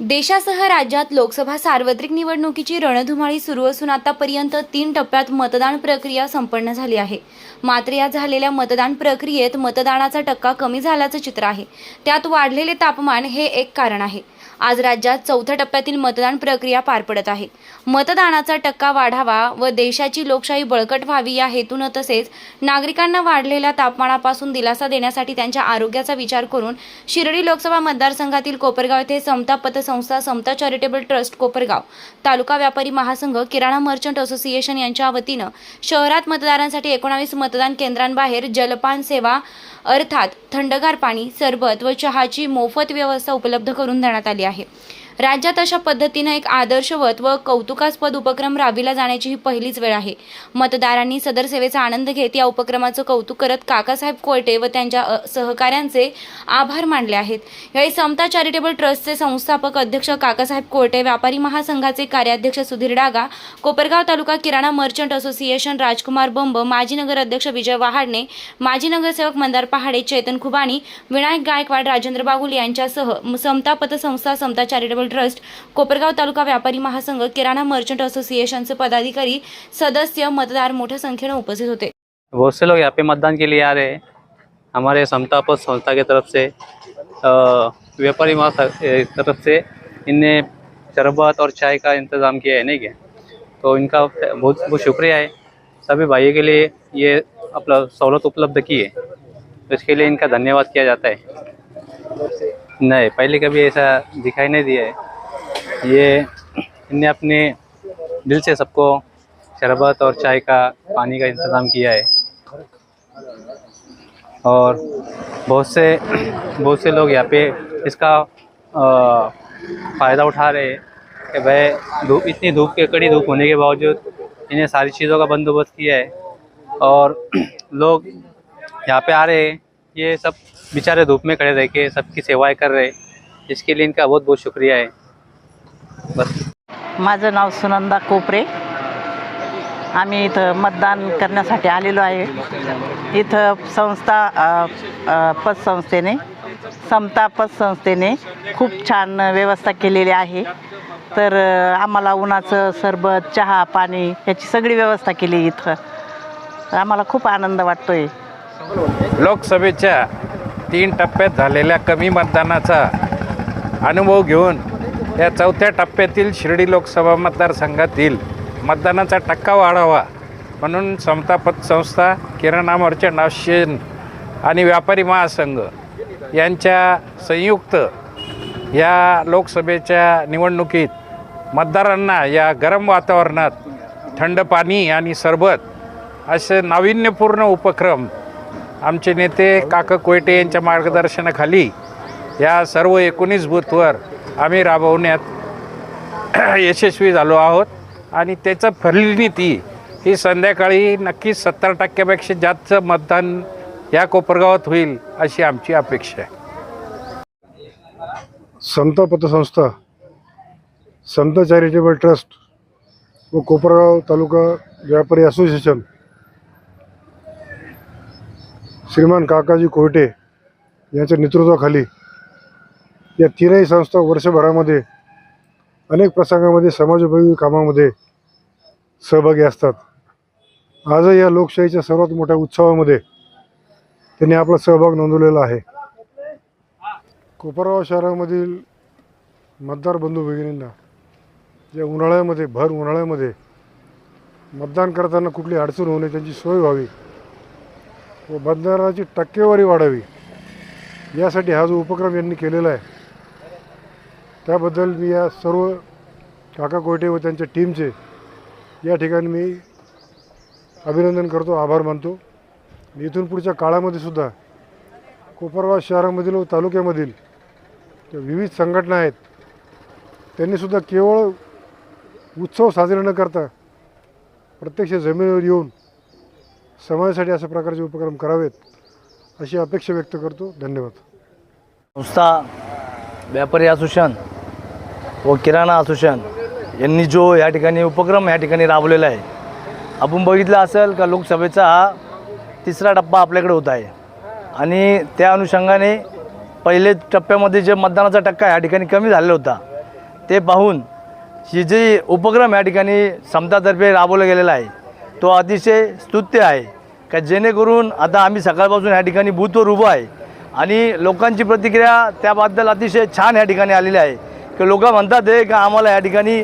देशासह राज्यात लोकसभा सार्वत्रिक निवडणुकीची रणधुमाळी सुरू असून आतापर्यंत तीन टप्प्यात मतदान प्रक्रिया संपन्न झाली आहे. मात्र या झालेल्या मतदान प्रक्रियेत मतदानाचा टक्का कमी झाल्याचं चित्र आहे. त्यात वाढलेले तापमान हे एक कारण आहे. आज राज्यात चौथ्या टप्प्यातील मतदान प्रक्रिया पार पडत आहे. मतदानाचा टक्का वाढावा व देशाची लोकशाही बळकट व्हावी या हेतूनं तसेच नागरिकांना वाढलेल्या तापमानापासून दिलासा देण्यासाठी त्यांच्या आरोग्याचा विचार करून शिर्डी लोकसभा मतदारसंघातील कोपरगाव येथे समता संस्था समता चॅरिटेबल ट्रस्ट कोपरगाव. तालुका व्यापारी महासंघ किराणा मर्चंट असोसिएशन यांच्या वतीनं शहरात मतदारांसाठी एकोणावीस मतदान केंद्रांबाहेर जलपान सेवा अर्थात थंडगार पाणी सरबत व चहाची मोफत व्यवस्था उपलब्ध करून देण्यात आली आहे. राज्यात अशा पद्धतीनं एक आदर्शवत व कौतुकास्पद उपक्रम राबविला जाण्याची ही पहिलीच वेळ आहे. मतदारांनी सदर सेवेचा आनंद घेत या उपक्रमाचं कौतुक करत काकासाहेब कोयटे व त्यांच्या सहकाऱ्यांचे आभार मानले आहेत. यावेळी समता चॅरिटेबल ट्रस्टचे संस्थापक अध्यक्ष काकासाहेब कोयटे व्यापारी महासंघाचे कार्याध्यक्ष सुधीर डागा कोपरगाव तालुका किराणा मर्चंट असोसिएशन राजकुमार बंब माजी नगर अध्यक्ष विजय वहाडणे माजी नगरसेवक मंदार पहाडे चेतन खुबाणी विनायक गायकवाड राजेंद्र बागुल यांच्यासह समता पतसंस्था समता चॅरिटेबल ट्रस्ट कोपरगाव तालुका व्यापारी महासंघ, किराणा मर्चंट असोसिएशनचे पदाधिकारी, सदस्य, मतदार मोठ्या संख्येने उपस्थित होते. बहुत से लोग यहाँ पे मतदान के लिए आ रहे हैं। हमारे समता पद संस्था की तरफ़ से व्यापारी तरफ़ से इनने शरबत और चाय का इंतज़ाम किया है, नहीं क्या? तो इनका बहुत बहुत शुक्रिया है। सभी भाइयों के लिए ये अपना सहूलत उपलब्ध की है। तो इसके लिए इनका धन्यवाद किया जाता है। नहीं, पहले कभी ऐसा दिखाई नहीं दिया है। ये इनने अपने दिल से सबको शरबत और चाय का पानी का इंतज़ाम किया है। और बहुत से बहुत से लोग यहाँ पे इसका फ़ायदा उठा रहे हैं कि भाई धूप, इतनी धूप के, कड़ी धूप होने के बावजूद इन्हें सारी चीज़ों का बंदोबस्त किया है। और लोग यहाँ पे आ रहे हैं। ये सब बेचारे धूप में खड़े रह के सबकी सेवाएं कर रहे इसके लिए इनका बहुत बहुत शुक्रिया है। बस। माझं नाव सुनंदा कोपरे. आम्ही इथं मतदान करण्यासाठी आलेलो आहे. इथं संस्था पतसंस्थेने समता पतसंस्थेने खूप छान व्यवस्था केलेली आहे. तर आम्हाला उन्हाचं सरबत चहा पाणी याची सगळी व्यवस्था केली इथं. आम्हाला खूप आनंद वाटतो आहे लोकसभेच्या तीन टप्प्यात झालेल्या कमी मतदानाचा अनुभव घेऊन या चौथ्या टप्प्यातील शिर्डी लोकसभा मतदारसंघातील मतदानाचा टक्का वाढावा म्हणून समता पतसंस्था किराणा मर्चंट असोसिएशन आणि व्यापारी महासंघ यांच्या संयुक्त या लोकसभेच्या निवडणुकीत मतदारांना या गरम वातावरणात थंड पाणी आणि सरबत असे नाविन्यपूर्ण उपक्रम आमचे नेते काका कोयटे यांच्या मार्गदर्शनाखाली या सर्व एकोणीस बूथवर आम्ही राबवण्यात यशस्वी झालो आहोत. आणि त्याचं फलनीती ही संध्याकाळी नक्कीच सत्तर टक्क्यापेक्षा जास्त मतदान या कोपरगावात होईल अशी आमची अपेक्षा आहे. संत पतसंस्था संत चॅरिटेबल ट्रस्ट व कोपरगाव तालुका व्यापारी असोसिएशन श्रीमान काकाजी कोयटे यांच्या नेतृत्वाखाली या तीनही संस्था वर्षभरामध्ये अनेक प्रसंगामध्ये समाजोपयोगी कामामध्ये सहभागी असतात. आजही या लोकशाहीच्या सर्वात मोठ्या उत्सवामध्ये त्यांनी आपला सहभाग नोंदवलेला आहे. कोपरगाव शहरामधील मतदार बंधू भगिनींना या उन्हाळ्यामध्ये भर उन्हाळ्यामध्ये मतदान करताना कुठली अडचण होऊ नये त्यांची सोय व्हावी. व मतदाराची टक्केवारी वाढावी. यासाठी हा जो उपक्रम यांनी केलेला आहे त्याबद्दल मी या सर्व काका कोयटे व त्यांच्या टीमचे या ठिकाणी मी अभिनंदन करतो आभार मानतो. इथून पुढच्या काळामध्ये सुद्धा कोपरगाव शहरामधील व तालुक्यामधील विविध संघटना आहेत त्यांनीसुद्धा केवळ उत्सव साजरे न करता प्रत्यक्ष जमिनीवर येऊन समाजासाठी अशा प्रकारचे उपक्रम करावेत अशी अपेक्षा व्यक्त करतो. धन्यवाद. संस्था व्यापारी असोसिएशन व किराणा असोसिएशन यांनी जो या ठिकाणी उपक्रम या ठिकाणी राबवलेला आहे आपण बघितलं असेल का लोकसभेचा हा तिसरा टप्पा आपल्याकडे होत आहे. आणि त्या अनुषंगाने पहिले टप्प्यामध्ये जे मतदानाचा टक्का या ठिकाणी कमी झालेला होता ते पाहून ही जे उपक्रम या ठिकाणी समतातर्फे राबवला गेलेला आहे तो अतिशय स्तुत्य आहे. का जेणेकरून आता आम्ही सकाळपासून ह्या ठिकाणी बूथवर उभं आहे. आणि लोकांची प्रतिक्रिया त्याबद्दल अतिशय छान ह्या ठिकाणी आलेली आहे. की लोक म्हणतात आहे का आम्हाला या ठिकाणी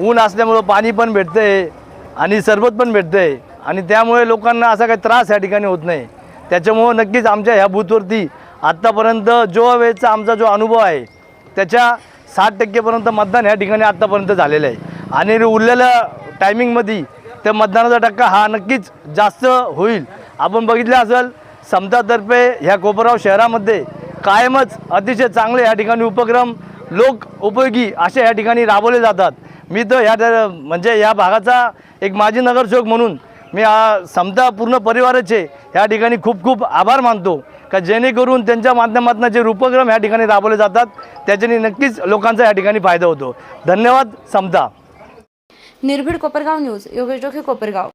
ऊन असल्यामुळं पाणी पण भेटतं आहे आणि सरबत पण भेटतं आहे आणि त्यामुळे लोकांना असा काही त्रास या ठिकाणी होत नाही. त्याच्यामुळं नक्कीच आमच्या ह्या बूथवरती आत्तापर्यंत जो वेळचा आमचा जो अनुभव आहे त्याच्या साठ टक्केपर्यंत मतदान ह्या ठिकाणी आत्तापर्यंत झालेलं आहे. आणि उरलेल्या टायमिंगमध्ये त्या मतदानाचा टक्का हा नक्कीच जास्त होईल. आपण बघितलं असेल समतातर्फे ह्या कोपरगाव शहरामध्ये कायमच अतिशय चांगले या ठिकाणी उपक्रम लोक उपयोगी असे या ठिकाणी राबवले जातात. मी तर ह्या त्या- म्हणजे या भागाचा एक माजी नगरसेवक म्हणून मी समता पूर्ण परिवाराचे ह्या ठिकाणी खूप खूप आभार मानतो. का जेणेकरून त्यांच्या माध्यमातून जे उपक्रम ह्या ठिकाणी राबवले जातात त्याच्याने नक्कीच लोकांचा या ठिकाणी फायदा होतो. धन्यवाद समता. निर्भीड कोपरगाव न्यूज योगेश डोके कोपरगाव.